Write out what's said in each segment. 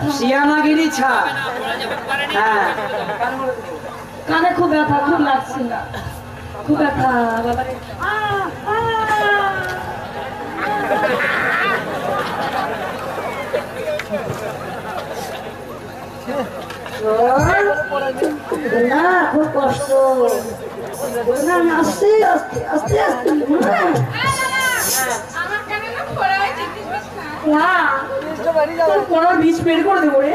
ব্যথা শিয়ানাগিরি ছা হ্যাঁ। কানে খুব ব্যথা খুব লাগছে খুব ব্যথা। না খুব কষ্ট। না না, আস্তে আস্তে আস্তে আস্তে। না না। তোর কোনার বীজ বের করে দেবো রে।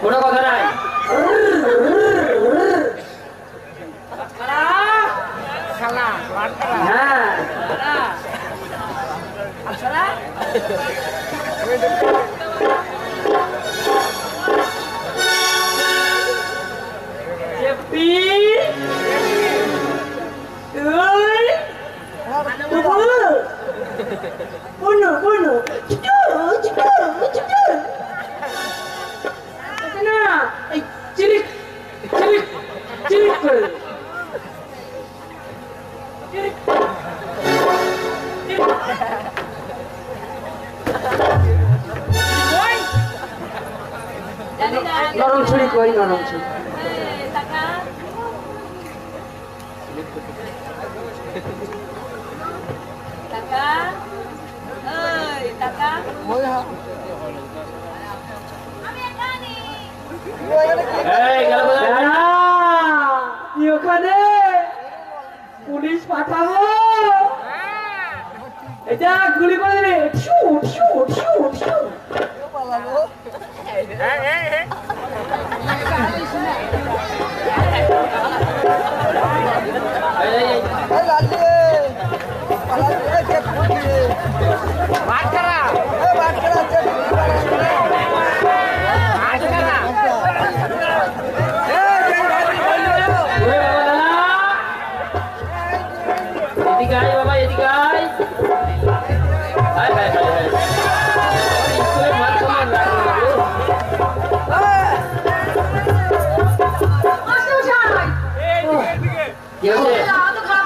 কোনো কথা নাই। হ্যাঁ। চেপি ওই bueno, bueno. Chichoro, chichoro, chichoro. 하나, 찌릭, 찌릭, 찌릭을. 찌릭. 찌릭. 나랑 줄일 거야, 나랑 줄. ওখানে পুলিশ পাঠাবো। এটা গুলি করে দেবে।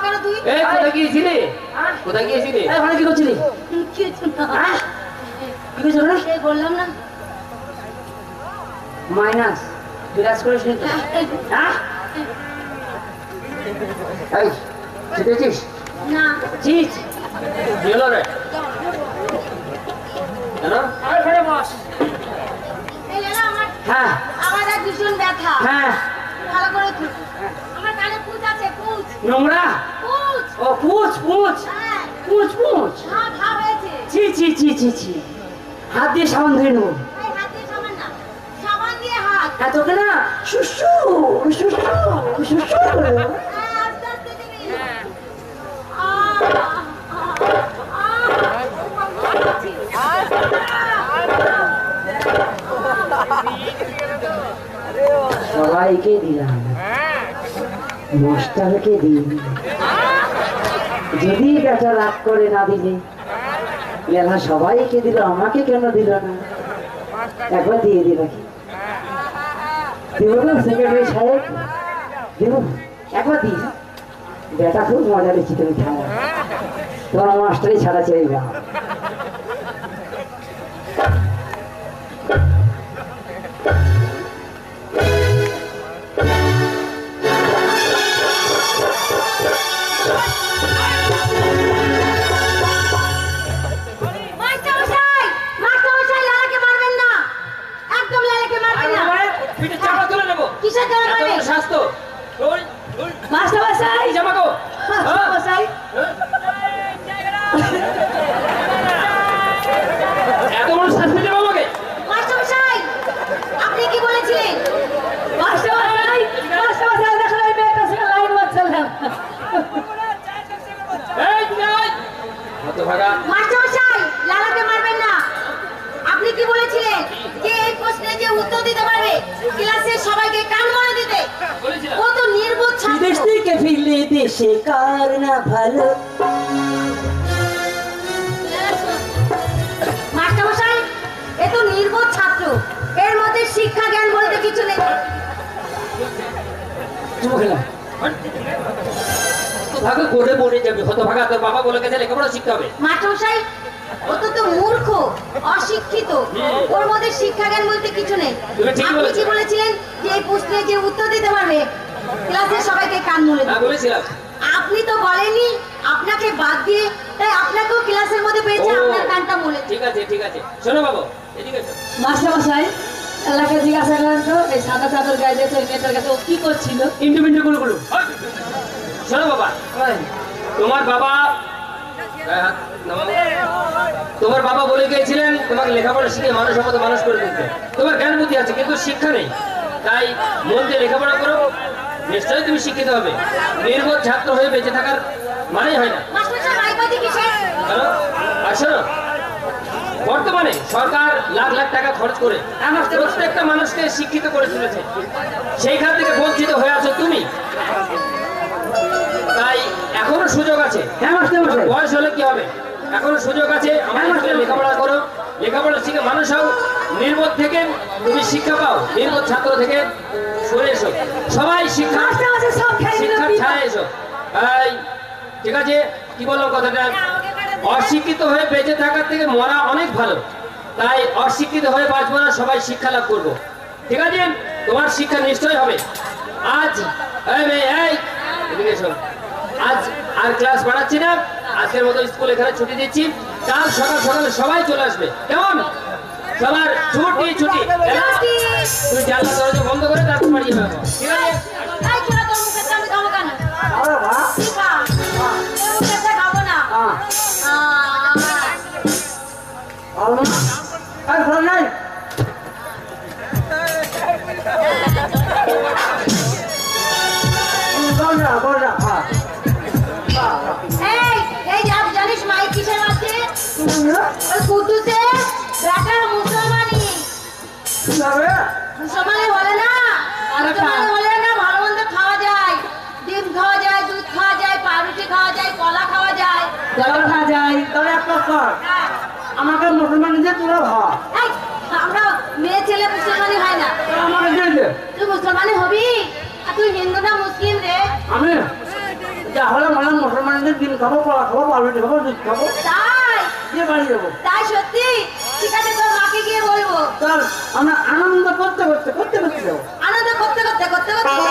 কোথায় গিয়েছিলি? কোথায় গিয়েছিলি? ওখানে কি করছিলি? কি করছিল রে বললাম না মাইনাস বিরাজ করে শুনি তো। হ্যাঁ এই না চিজ কি হলো রে? কেন? এই লেলা, হ্যাঁ। আমার এক ভীষণ ব্যথা। হ্যাঁ। ভালো করে। আমার কানে পুঁজ আছে পুঁজ নোংরা? পুঁজ ও হয়েছে। হাত দিয়ে সাবান ধুয়ে নেব। এই সাবান না। সাবান দিয়ে হাত। না শুশু শুশু শুশু। সবাইকে দিলাম। মাস্টারকে দিই যদি বেটা রাগ করে না দিলে মেলা সবাইকে দিল, আমাকে কেন দিল না? একবার দিয়ে দিল কি? দিব না সেক্রেটারি সাহেব? দিব। একবার দিই। বেটা খুব মজা দিচ্ছি তুমি খাওয়া তোমার মাস্টারই ছাড়া ছেড়ে কার না ভালো? মাস্টারমশাই এ তো নির্বোধ ছাত্র। এর মধ্যে শিক্ষা জ্ঞান বলতে কিছু নেই। চুপ খেলাম হতভাগা করে মরে যাবে হতভাগা। তোর বাবা বলে গেছে লেখাপড়া শিখতে হবে। মাস্টারমশাই ও তো তো মূর্খ অশিক্ষিত। ওর মধ্যে শিক্ষা জ্ঞান বলতে কিছু নেই। আপনি কি বলেছ। বলেছিলেন যে এই প্রশ্নে যে উত্তর দিতে পারবে ক্লাসের সবাইকে কান মুলে হ্যাঁ বলেছিলাম। আপনি তো বলেননি আপনাকে বাদ দিয়ে তাই আপনাকেও ক্লাসের মধ্যে পেয়েছে আপনার কানটা মুলে। ঠিক আছে ঠিক আছে। শোনো বাবু এদিকে এসো। মাস্টার মশাই এলাকে জিজ্ঞাসা করেন তো এই সাদা চাদর গায়ে দিয়েছে ওই মেয়েটার কাছে ও কি করছিল? গুলো গুলো। শোনো বাবা তোমার বাবা। তোমার বাবা বলে গিয়েছিলেন তোমাকে লেখাপড়া শিখে মানুষ মতো মানুষ করে দিতে তোমার জ্ঞান বুদ্ধি আছে কিন্তু শিক্ষা নেই। তাই মন দিয়ে লেখাপড়া করো। নিশ্চয়ই তুমি শিক্ষিত হবে। নির্বোধ ছাত্র হয়ে বেঁচে থাকার মানেই হয় না। বর্তমানে সরকার লাখ লাখ টাকা খরচ করে প্রত্যেকটা মানুষকে শিক্ষিত করে তুলেছে। সেইখান থেকে বঞ্চিত হয়ে আছো তুমি। তাই এখনও সুযোগ আছে। হ্যাঁ বয়স হলে কি হবে? এখনও সুযোগ আছে। স্কুলে লেখাপড়া করো। লেখাপড়া শিখে মানুষ হও। নির্বোধ থেকে তুমি শিক্ষা পাও। নির্বোধ ছাত্র থেকে সরে এসো সবাই শিক্ষা নিল ছায় এসো এই, ঠিক আছে? কি বললাম কথাটা? অশিক্ষিত হয়ে বেঁচে থাকার থেকে মরা অনেক ভালো। তাই অশিক্ষিত হয়ে বাঁচবো না সবাই শিক্ষা লাভ করব। ঠিক আছে? তোমার শিক্ষা নিশ্চয় হবে। আজ। আজ আর ক্লাস বাড়াচ্ছি না। আজকের মতো স্কুল এখানে ছুটি দিচ্ছি। কাল সকাল সকালে সবাই চলে আসবে। কেমন? সবার ছুটি ছুটি। তুই জানলা দরজা বন্ধ করে তারপর বাড়ি যাবে ঠিক আছে? হ্যাঁ হ্যাঁ জানিস মাইক কিসের আছে মুসলমানি বলে না। মুসলমানি বলে না ভালো মন্দ খাওয়া যায়। ডিম খাওয়া যায় দুধ খাওয়া যায় পাউরুটি খাওয়া যায় কলা খাওয়া যায়। জল খা যাই তাহলে একটা কর। হ্যাঁ। আমাকে মুসলমান যে তোরা আমরা মেয়ে ছেলে মুসলমানি হয় না। আমাকে তুই মুসলমানি হবি? আর তুই হিন্দু না মুসলিম রে? আমি? তাহলে মানে মুসলমানদের ডিম খাব কলা খাব পাউরুটি খাব দুধ খাব। তাই? দিয়ে বাড়ি যাব। তাই সত্যি? ঠিক আছে গিয়ে বলব। চল আমরা আনন্দ করতে করতে করতে করতে আনন্দ করতে করতে করতে করতে।